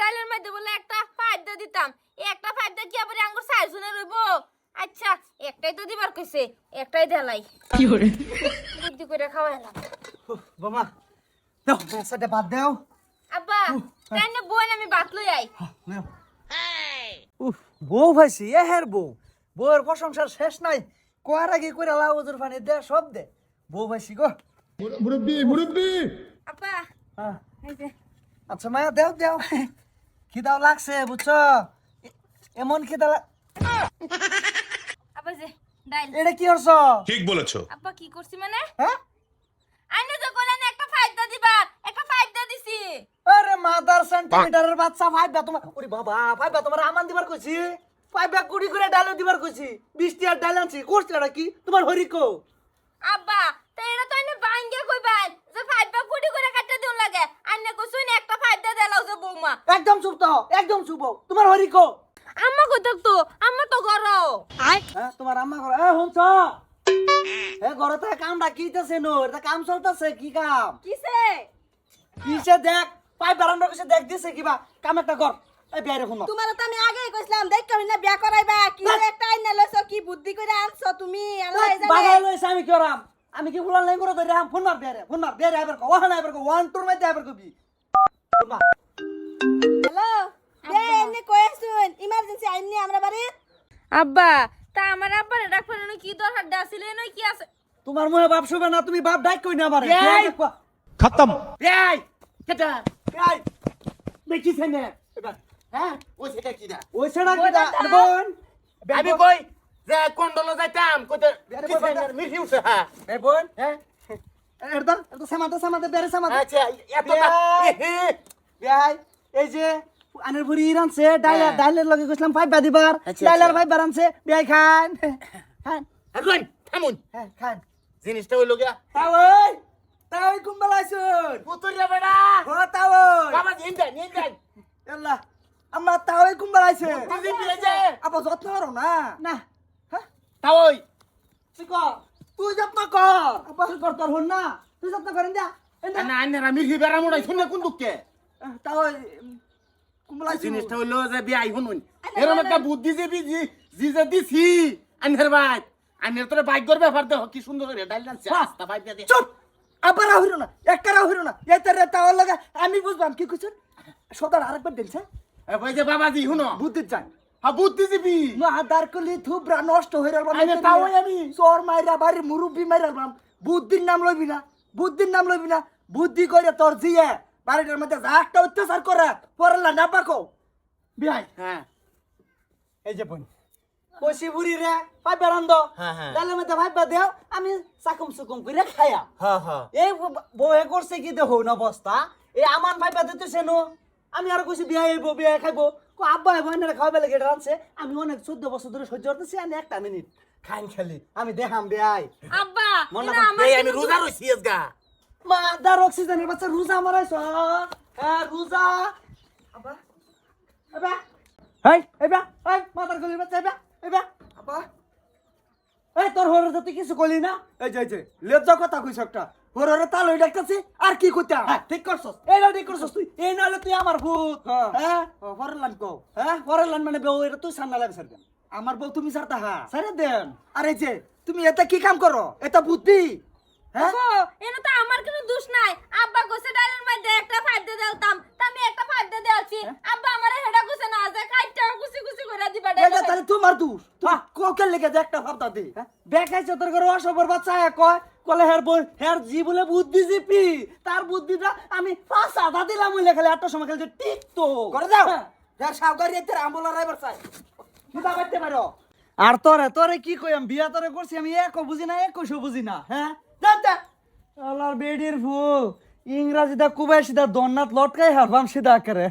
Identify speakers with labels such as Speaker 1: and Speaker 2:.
Speaker 1: ডালের মধ্যে বলে একটা ফায়দা দিতাম। একটা ফায়দা কি আবার আঙ্গুর সাইজ শুনে রইব? আচ্ছা একটাই তো দিবার কইছে একটাই দেলাই। কি করে? বুদ্ধি করে খাওয়াইলাম
Speaker 2: বাবা দাও সাথে বাদ দাও।
Speaker 1: আব্বা তাই না বোন আমি বাত লই আই।
Speaker 2: উফ বউ ভাইছি এ হের বউ। বউয়ের প্রশংসার শেষ নাই। কোয়ার আগে করে লাউ ওজুর পানি দে সব দে। বউ ভাইছি গো।
Speaker 3: মুরব্বী মুরব্বী!
Speaker 1: আব্বা
Speaker 2: হ্যাঁ।
Speaker 1: এই যে।
Speaker 2: আচ্ছা মায়া দেও দেও। খিদাও লাগছে বুঝছ? এমন খিদা লাগ-
Speaker 1: আব্বা যে ডাইল।
Speaker 2: এটা কি করছ?
Speaker 3: ঠিক বলেছ।
Speaker 1: আব্বা কি করছি মানে?
Speaker 2: হ্যাঁ?
Speaker 1: আইনে তো একটা ফায়দা দিবার একটা ফায়দা দিছি।
Speaker 2: আরে মাদার সেন্টিমিটারের বাচ্চা ফাইবা তোমার ওরে বাবা ফাইবা তোমার আমান দিবার কইছি? ফাইবা কুড়ি করে ডালে দিবার কইছি। বৃষ্টি আর ডাল আনছি কোর্সটা কি তোমার হরিকো
Speaker 1: আব্বা তো এটা তো আইনে বাঙ্গে কইবেন যে ফাইদা কুড়ি করে কাটতে দিন লাগে। আইনে কইছুন একটা যে বৌমা।
Speaker 2: একদম চুপ তো একদম চুপ। তোমার হরিকো
Speaker 1: আম্মা কই থাকতো? আম্মা তো গরো
Speaker 2: হ্যাঁ তোমার আম্মা ঘর। এ শুনছ? এ ঘরে তো কামটা কিতেছে নো এটা কাম চলতেছে কি কাম?
Speaker 1: কিসে?
Speaker 2: কিসে দেখ? পাই বারান্ডা কিসে দেখ দিছে কিবা কাম একটা কর এই বিয়ারে শুনো
Speaker 4: তোমার তো আমি আগেই কইছিলাম দেখ করি না বিয়া করাইবা। কি একটা আইনা লইছো কি বুদ্ধি করে আনছো তুমি? আল্লাহ জানে।
Speaker 2: বাগাই লইছে আমি কি করাম? আমি কি ফুলান নাই করে ধরে ফোন মার বিয়ারে ফোন মার বিয়ারে আইবার কো ওহানা আইবার কো ওয়ান টুর মধ্যে আইবার কবি। ফোন মার
Speaker 4: হ্যালো? দে এনে কইছুন ইমার্জেন্সি আইনি আমরা বাড়ি?
Speaker 1: আব্বা তা আমার আব্বার ফেরানো কি দরকার? দাছিল নই কি আছে?
Speaker 2: তোমার মুহে বাপ শুবে না তুমি বাপ ডাক কই না আমারে
Speaker 5: এই!
Speaker 3: খতম।
Speaker 5: এই কেটা
Speaker 2: এই
Speaker 5: দেখিছে না
Speaker 2: এবার।
Speaker 5: হ্যাঁ ওই সেটা কি না
Speaker 2: ওই ছেড়া কি দা? বোন
Speaker 5: আমি কই? যে কন্ডল যাইতাম কইতে না মিঠি উঠছে হ্যাঁ।
Speaker 2: এ বোন।
Speaker 5: হ্যাঁ।
Speaker 2: এরদা এরদা সামাতে সামাতে বেরে সামাতে
Speaker 5: আচ্ছা এত
Speaker 2: বিয়াই। এই যে আনের ভুরি রানছে ডাইলার
Speaker 5: হ্যাঁ।
Speaker 2: ডাইলার লগে কইছিলাম ফাইভ বা দিবার
Speaker 5: আচ্ছা,
Speaker 2: ডাইলার
Speaker 5: আচ্ছা।
Speaker 2: ফাইভ বারানছে বিয়াই খান। খান।
Speaker 5: হারুন থামুন।
Speaker 2: হ্যাঁ খান।
Speaker 5: জিনিসটা হইল গিয়া।
Speaker 2: তাওই তাওই কুম্বাল আইছুন
Speaker 5: পুতুরিয়া বেড়া।
Speaker 2: ও তাওই
Speaker 5: বাবা নিন দেন দেন
Speaker 2: এল্লা আম্মা কুম্বাল আইছে
Speaker 5: দিদি বিয়েছে
Speaker 2: আপা যত্ন করো না। না। হ্যাঁ?
Speaker 5: তাওই
Speaker 2: তুই কর? তুই যত্ন কর। আপা তুই কর তোর হন না। তুই যত্ন করেন যা।
Speaker 5: না আইনারা মিঠি বেড়া মুড়াই শুনে কোন দুঃখে? জিনিসটা হইল যে বিয়াই শুনুন এরকম একটা বুদ্ধি যে জি যে দিছি আইনের ভাই আইনের তোরে ভাগ্যর ব্যাপার দেখ কি সুন্দর করে ডাল ডালছে আস্তা ভাই দিয়ে
Speaker 2: চুপ! আবার না না। এতে রে তাওয়ার লাগা আমি বুঝবাম কি কইছেন? সদার আরেকবার দিনছে
Speaker 5: এ ভাই যে বাবাজি শুনো।
Speaker 2: বুদ্ধি যান
Speaker 5: হ্যাঁ বুদ্ধিজীবী
Speaker 2: মাদার কলি থুবরা নষ্ট হয়ে গেল
Speaker 5: আরে তাওই আমি।
Speaker 2: চোর মাইরা বাড়ি মুরব্বি মাইরা বুদ্ধির নাম লইবি না বুদ্ধির নাম লইবি না। বুদ্ধি করে তোর জিয়ে। বাড়িটার মধ্যে যা একটা অত্যাচার করে পড়লা না পাকো বিয়াই
Speaker 5: হ্যাঁ।
Speaker 2: এই যে বোন। কষি বুড়ি রে ভাই বেরান্দ
Speaker 5: হ্যাঁ, হ্যাঁ।
Speaker 2: মধ্যে ভাই দেও আমি করে
Speaker 5: হ্যাঁ হ্যাঁ।
Speaker 2: এই বউয়ে করছে কি দেখো না অবস্থা? এই আমান ভাই দিতেছে নো আমি আর কইছি বিয়া আইবো বিয়া খাইবো। কো আব্বা আইবো এনে খাওয়াবে লাগে রানছে আমি অনেক চোদ্দ বছর ধরে সহ্য করতেছি আমি একটা মিনিট খাইন খেলি। আমি দেখাম বিয়াই
Speaker 1: আব্বা
Speaker 2: মনে
Speaker 1: এটা আমার
Speaker 5: এই
Speaker 1: কিন্তু
Speaker 5: আমি রোজা রইছি আজগা
Speaker 2: মাদার অক্সিজেনের বাচ্চা রোজা মারাইছ হ্যাঁ রোজা। এবা এই মাদার গলির বাচ্চা এবা এবা আব্বা। এই তোর হরে তুই কিছু কইলি না? এই যে এই যে কথা কইছ একটা। হরে তাল হই ডাকতাছি আর কি কইতা? হ্যাঁ ঠিক করছস। এই না ঠিক করছস তুই। এই তুই আমার ভূত। হ্যাঁ। হরে লান কও। হ্যাঁ হরে লান মানে বউ এটা তুই সামনে লাগে স্যার আমার বউ তুমি সারতা হ্যাঁ। সারে দেন। আরে যে তুমি এটা কি কাম করো? এটা বুদ্ধি। হ্যাঁ?
Speaker 1: ও এনে তো আমার কোনো দোষ নাই। আব্বা গোসে ডালের মধ্যে একটা ফায়দা দেলতাম আমি একটা ফায়দা দেলছি আব্বা আমারে হেডা গোসে না যে কাইটা কুচি কুচি করে দিবা
Speaker 2: এটা তাহলে তোমার দোষ। তুমি কোকে লেগে যে একটা দে। দেখাইছে তোর ঘরে অসবর বাচ্চা হ্যাঁ কয় কলে হের বই হের জি বলে বুদ্ধি জিপি। তার বুদ্ধিটা আমি পাঁচ আধা দিলাম ওই লেখালে একটা সময় খেলছে টিক তো। করে দাও যার সাউকারি এতে আমবলা রাইবার চাই পারো? আর তোরে তোরে কি কইম বিয়া তোরে করছি আমি একো বুঝি না একশো বুঝি না হ্যাঁ? আল্লাহর বেডির ফু ইংরাজিটা কুবাই সিদা দন্নাত লটকাই হারবাম সিদা করে।